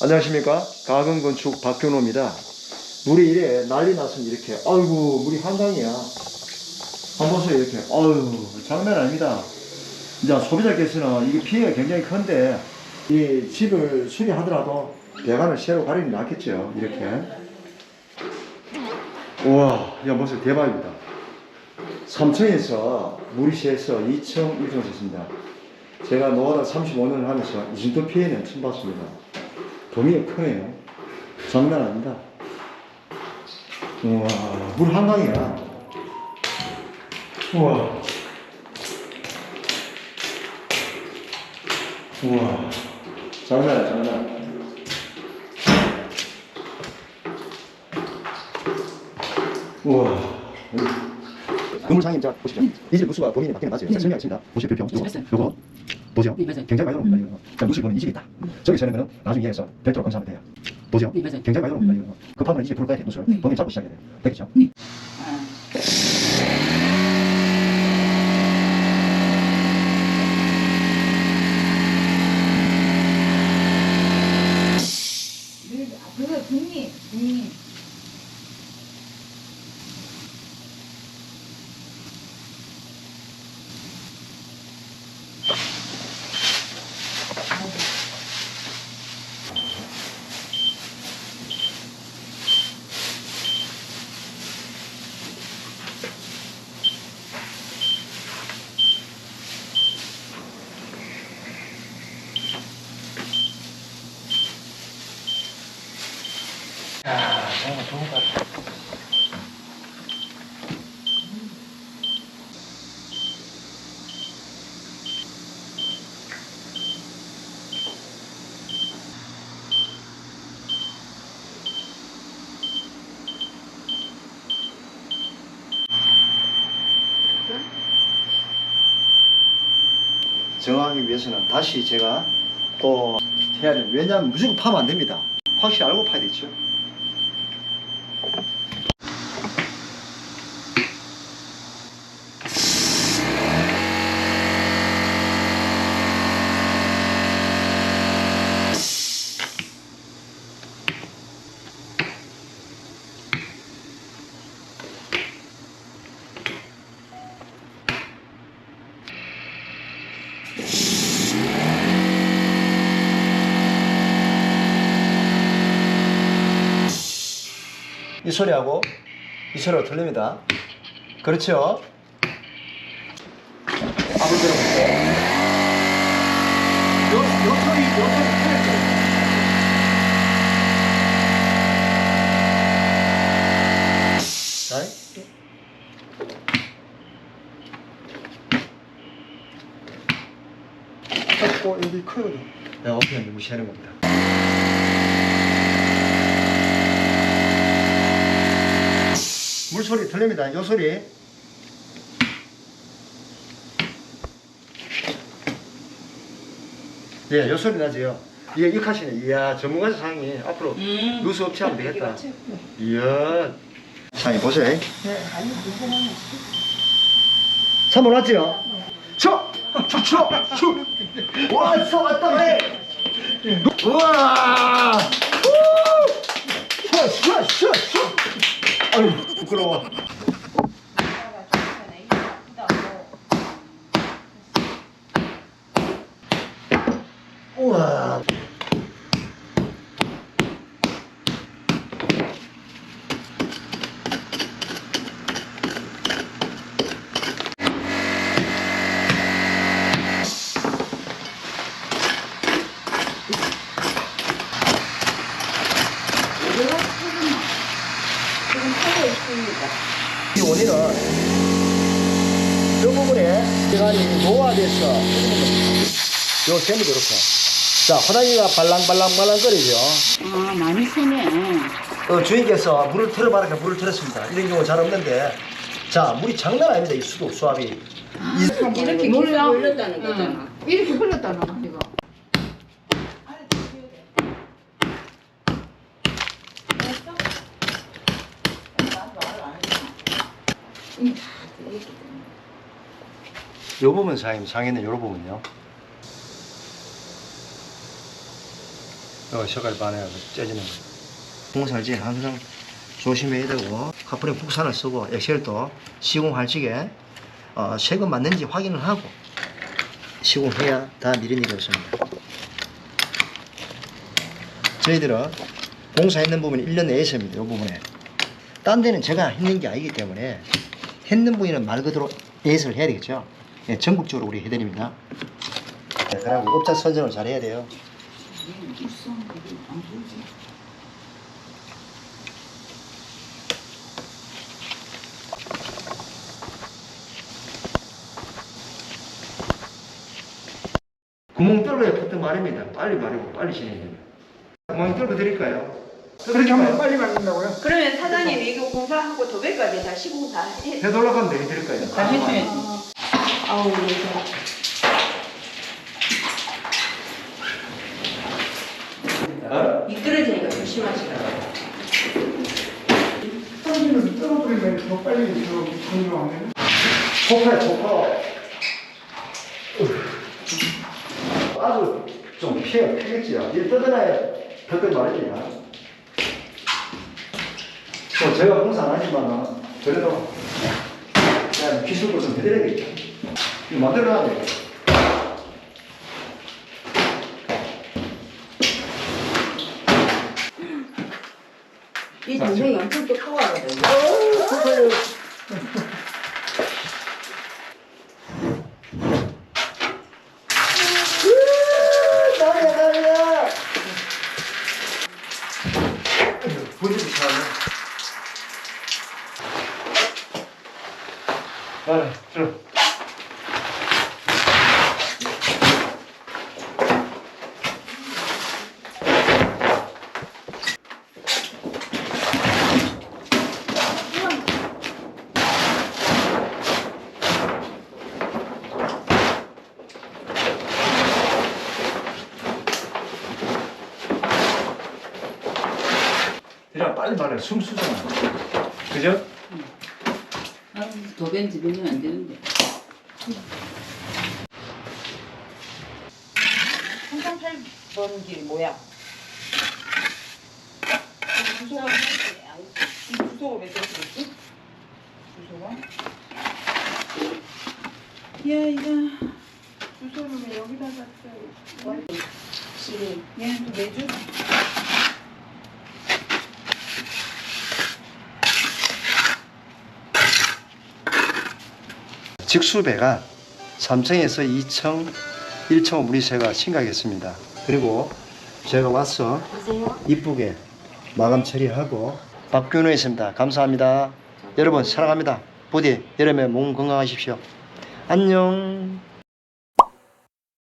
안녕하십니까? 가근건축 박경호입니다. 물이 이래 난리 났으면 이렇게 아이고 물이 한강이야. 한번 보세요 이렇게. 아유 장난 아닙니다. 이제 소비자께서는 이게 피해가 굉장히 큰데 이 집을 수리하더라도 배관을 새로 가리는 게 낫겠죠 이렇게. 우와 야 보세요 대박입니다. 3층에서 물이 새서 2층 1층을 샜습니다. 제가 노가다 35년을 하면서 이 정도 피해는 처음 봤습니다 범위가 크네요. 장난 아닙니다. 우와, 물 한강이야. 우와. 우와. 장난이야, 장난. 우와. 건물상님 자 보시죠. 이집 누수가 범인이 바뀌는 맞아요. 제가 설명하겠습니다. 별표. 요거, 봤어요. 요거 보죠. 네. 굉장히 많이 나옵니다. 이거. 자 누수 보면 이 집이 있다. 저기 서는 거는 나중에 해서 별도로 검사하면 돼요. 보죠. 네. 굉장히 많이 나옵니다. 이거. 급하면 이제 불 꺼야 돼 누수를. 네. 범인 잡고 시작해야 돼요. 되겠죠? 그거 국립, 국립. 정하기 위해서는 다시 제가 또 해야 돼요. 왜냐하면 무조건 파면 안 됩니다. 확실히 알고 파야 되죠. 이 소리하고 이 소리가 틀립니다. 그렇죠? 한번 들어볼게요. 요, 요 소리, 요 소리 틀렸죠? 자, 어, 여기 커요. 내가 어떻게 무시하는 겁니다. 물소리 들립니다. 요 소리. 예, 요 소리 나지요. 이게 익하시네. 이야, 전문가 상이 앞으로 음. 누수 없이 하면 되겠다. 이야. 상이 보세요. 네, 아니, 궁금하네. 참모 왔지요? 쳐! 쳐! 쳐! 쳐! 왔어, 왔다, 그래! 우와! 우! 쳐, 쳐, 쳐, 쳐! 아유, 부끄러워. 우와. 지금 하고 있습니다. 이 원인은 이 부분에 시간이 노화돼서 요 셈이 이렇게 자 호랑이가 발랑발랑발랑거리죠 아, 많이 새네. 어, 주인께서 물을 틀어봐라 물을 틀었습니다 이런 경우 잘 없는데 자 물이 장난 아닙니다 이 수도 수압이 이, 이렇게 몰라. 흘렀다는 거잖아. 이렇게 흘렀다는 거, 이거. 요 부분 상임 상에는 요 부분요 어, 색깔 반해가 째지는 거예요. 공살질 항상 조심해야 되고 카프린 국산을 쓰고 엑셀도 시공할 적에 어, 세금 맞는지 확인을 하고 시공해야 다 미련 일이 없습니다. 저희들은 공사했는 부분이 1년 내에 있습니다. 이 부분에. 딴 데는 제가 했는 게 아니기 때문에 했는 부위는 말 그대로 예스를 해야 되겠죠. 예, 전국적으로 우리 해드립니다. 네, 그리고 업자 선정을 잘 해야 돼요. 구멍 뚫어야 붙은 말입니다. 빨리 말이고 빨리 진행해야 됩니다. 구멍 뚫어 드릴까요? 그렇게 하면 빨리 만든다고요? 그러면 사장님 이거 공사하고 도배까지 다 시공 다 해. 해달라고 하면 내드릴까요? 다 해줘야지. 아우 이거 미끄러지니까 조심하시라고. 떨어지면 떨어뜨리면 더 빨리 저 강조하면 초파야 초파. 아주 좀 피해 피겠지요. 이 뜯어놔야 덜건 말이야. 뭐 제가 공사 안 하지만은 그래도 그냥 기술도 좀 해드려야겠죠. 이거 만들어놔야 돼. 이 동생이 엄청 나야. 분위기 차네. 아, 들어. 빨리 말해. 숨 쉬잖아. 그죠? 아, 도변 집으면 안 되는데. 한상 8번 길 뭐야? 주소가 이 주소가 몇 개였지? 주소가? 야 이거 주소를 왜 여기다 놨어요? 시 얘는 또 매주? 직수배가 3층에서 2층, 1층 무리세가 심각했습니다. 그리고 제가 와서 이쁘게 마감 처리하고 박균호였습니다. 감사합니다. 여러분 사랑합니다. 부디 여름에 몸 건강하십시오. 안녕.